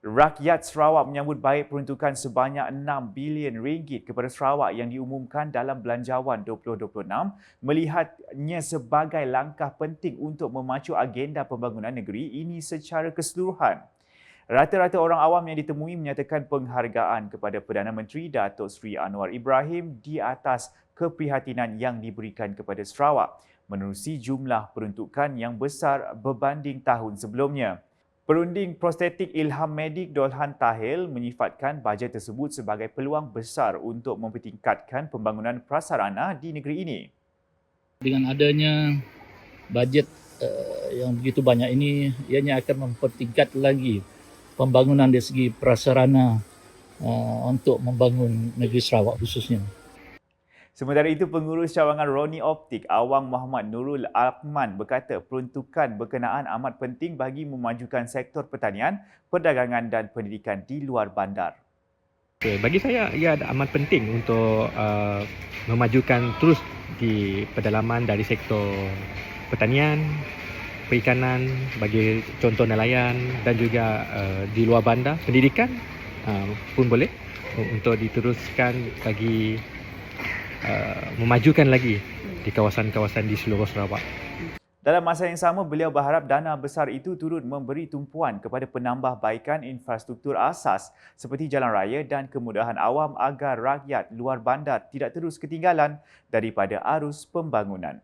Rakyat Sarawak menyambut baik peruntukan sebanyak 6 bilion ringgit kepada Sarawak yang diumumkan dalam Belanjawan 2026 melihatnya sebagai langkah penting untuk memacu agenda pembangunan negeri ini secara keseluruhan. Rata-rata orang awam yang ditemui menyatakan penghargaan kepada Perdana Menteri Datuk Seri Anwar Ibrahim di atas keprihatinan yang diberikan kepada Sarawak menerusi jumlah peruntukan yang besar berbanding tahun sebelumnya. Perunding prostetik Ilham Medik Dolhan Tahil menyifatkan bajet tersebut sebagai peluang besar untuk mempertingkatkan pembangunan prasarana di negeri ini. Dengan adanya bajet uh, yang begitu banyak ini, ianya akan mempertingkat lagi pembangunan dari segi prasarana uh, untuk membangun negeri Sarawak khususnya. Sementara itu, pengurus cawangan Roni Optik Awang Muhammad Nurul Akman berkata peruntukan berkenaan amat penting bagi memajukan sektor pertanian, perdagangan dan pendidikan di luar bandar. Okay, bagi saya, ia amat penting untuk uh, memajukan terus di pedalaman dari sektor pertanian, perikanan, bagi contoh nelayan dan juga uh, di luar bandar, pendidikan uh, pun boleh untuk diteruskan bagi memajukan lagi di kawasan-kawasan di seluruh Sarawak. Dalam masa yang sama, beliau berharap dana besar itu turut memberi tumpuan kepada penambahbaikan infrastruktur asas seperti jalan raya dan kemudahan awam agar rakyat luar bandar tidak terus ketinggalan daripada arus pembangunan.